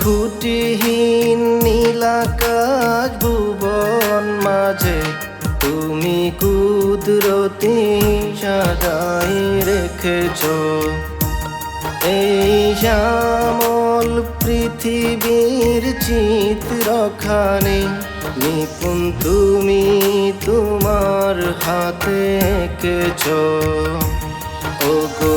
খুঁটিহীন নীলাকাশ ভুবন মাঝে, তুমি কুদরতি সাজাই রেখেছ। এই শ্যামল পৃথিবীর চিত্রখানে, নিপুণ তুমি তোমার হাতে এঁকেছ। ও গো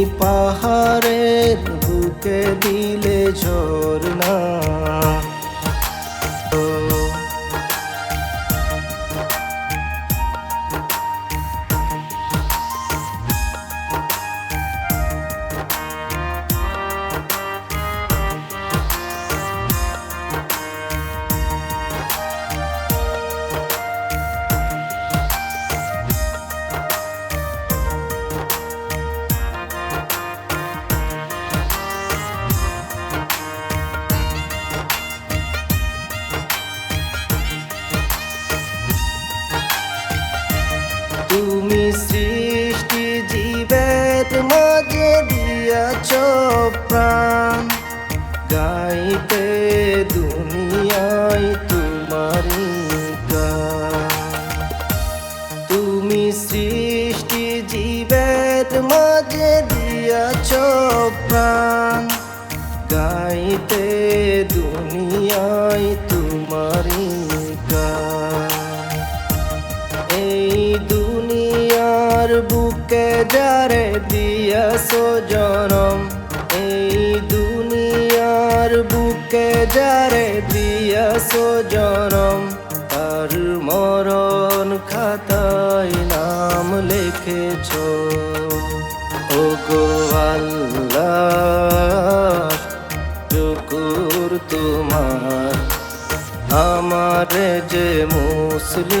সৃষ্টি জীবের মাঝে দিয়াছ প্রাণ। গাইতে দুনিয়ায় তোমারি তুমি সৃষ্টি জীবের মাঝে দিয়াছ প্রাণ। গাইতে দুনিয়ায় বুকে যারে দিয়াছো জনম। এই দুনিয়ার বুকে যারে দিয়াছো জনম, তার মরণ খাতায় নাম লিখেছ। ও গো আল্লাহ তোমার, আমারে যে মুসলিম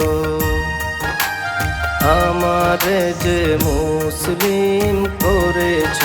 যে মুসলিম করেছ।